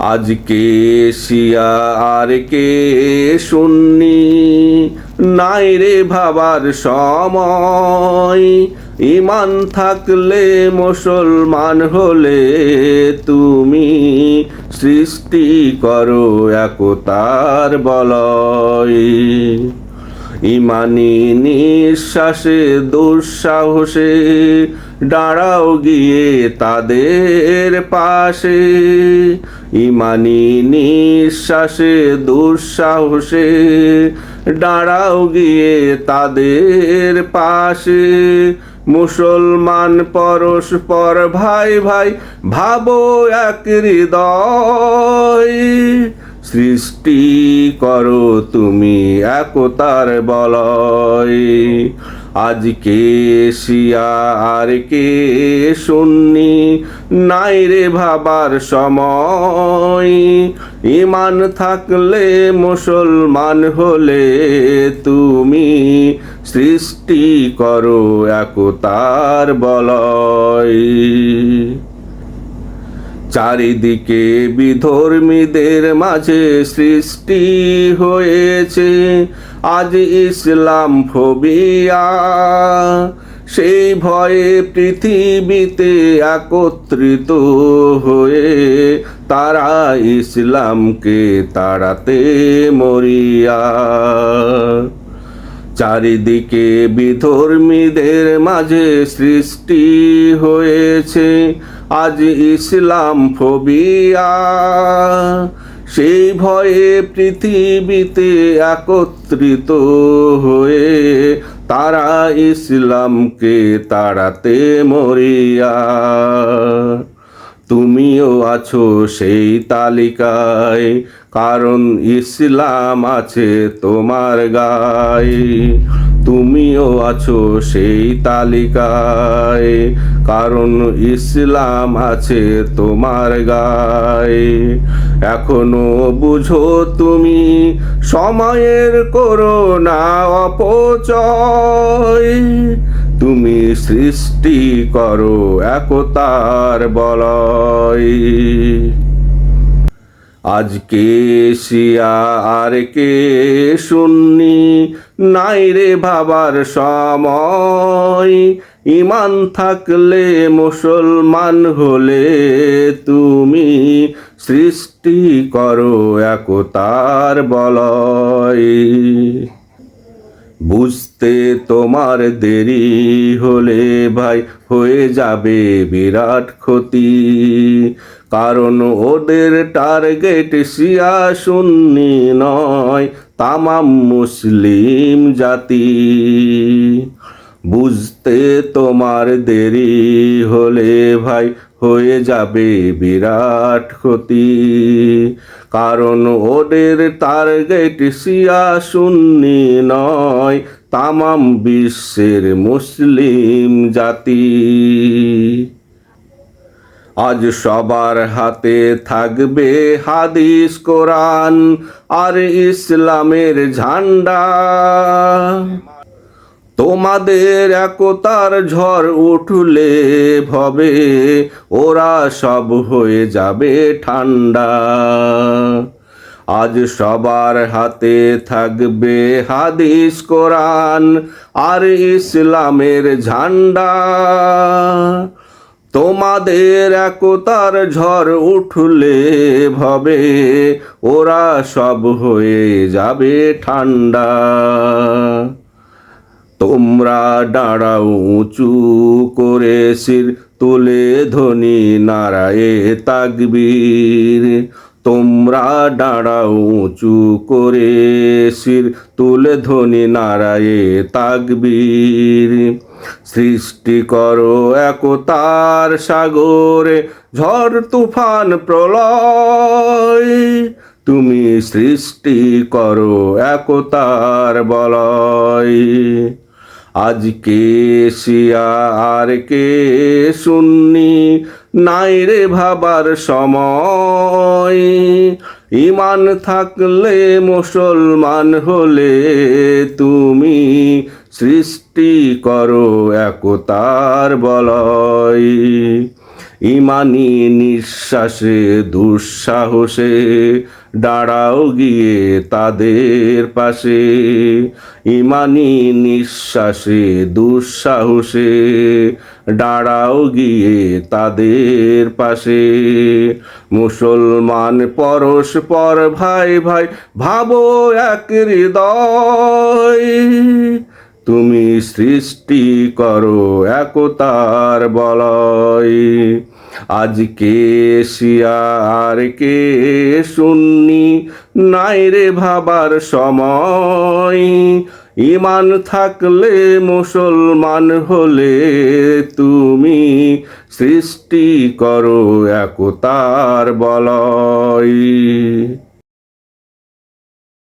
আজকে শিয়া আর কে শুননি নাই রে ভাবার সময়। ইমান থাকলে মুসলমান হলে তুমি সৃষ্টি করো একতার বলয়। ইমানি নিঃশ্বাসে, দুঃসাহসে দাঁড়াও গিয়ে তাদের পাশে। ইমানি নিঃশ্বাসে, দুঃসাহসে দাঁড়াও গিয়ে তাদের পাশে। মুসলমান পরস্পর ভাই ভাই, ভাবো এক হৃদয়। সৃষ্টি করো তুমি একতার বলয়। আজকে শিয়া আর কে শুননি নাই রে ভাবার সময়। ইমান থাকলে মুসলমান হলে তুমি সৃষ্টি করো একতার বলয়। চারিদিকে বিধর্মীদের মাঝে সৃষ্টি হয়েছে। আজ ইসলাম ফোবিয়া। সেই ভয়ে পৃথিবীতে একত্রিত হয়ে তারা ইসলামকে তাড়াতে মরিয়া। চারিদিকে বিধর্মীদের মাঝে সৃষ্টি হয়েছে। আজ ইসলাম ফোবিয়া। সেই ভয়ে পৃথিবীতে একত্রিত হয়ে তারা ইসলামকে তাড়াতে মরিয়া। তুমিও আছো সেই তালিকায়, কারণ ইসলাম আছে তোমার গায়ে। তুমিও আছো সেই তালিকায়, কারণ ইসলাম আছে তোমার গায়ে। এখনও বুঝো তুমি, সময়ের করো না অপচয়। তুমি সৃষ্টি করো একতার বলয়। আজকে শিয়া, আর কে শুননি নাই রে ভাবার সময়। ইমান থাকলে মুসলমান হলে তুমি সৃষ্টি করো একতার বলয়। বুঝতে তোমার দেরি হলে ভাই, হয়ে যাবে বিরাট ক্ষতি। কারণ ওদের টার্গেট শিয়া সুন্নি নয়, তামাম মুসলিম জাতি। বুঝতে তোমার দেরি হলে ভাই হয়ে যাবে বিরাট ক্ষতি। কারণ ওদের টার্গেট শিয়া সুন্নি নয়, তামাম বিশ্বের মুসলিম জাতি। আজ সবার হাতে থাকবে হাদিস, কোরআন আর ইসলামের ঝান্ডা। তোমাদের একতার ঝড় উঠলে ভবে, ওরা সব হয়ে যাবে ঠান্ডা। আজ সবার হাতে থাকবে হাদিস কোরআন আর ইসলামের ঝান্ডা। তোমাদের একতার ঝড় উঠলে ভবে, ওরা সব হয়ে যাবে ঠান্ডা। তোমরা দাঁড়াও উঁচু করে শির তুলে ধনি নারায়ে তাকবীর। তোমরা দাঁড়াও উঁচু করে শির তুলে ধনি নারায়ে তাকবীর। সৃষ্টি করো একতার সাগরে ঝড়, তুফান, প্রলয়। তুমি সৃষ্টি করো একতার বলয়। আজকে শিয়া আর কে শুননি নাই রে ভাবার সময়। ইমান থাকলে মুসলমান হলে তুমি সৃষ্টি করো একতার বলয়। ইমানি নিঃশ্বাসে দুঃসাহসে দাঁড়াও গিয়ে তাদের পাশে। ইমানি নিঃশ্বাসে, দুঃসাহসে দাঁড়াও গিয়ে তাদের পাশে। মুসলমান পরস্পর ভাই ভাই, ভাবো এক হৃদয়। তুমি সৃষ্টি করো একতার বলয়। আজকে শিয়া আর কে শুননি নাই রে ভাবার সময়। ইমান থাকলে মুসলমান হলে তুমি সৃষ্টি করো একতার বলয়।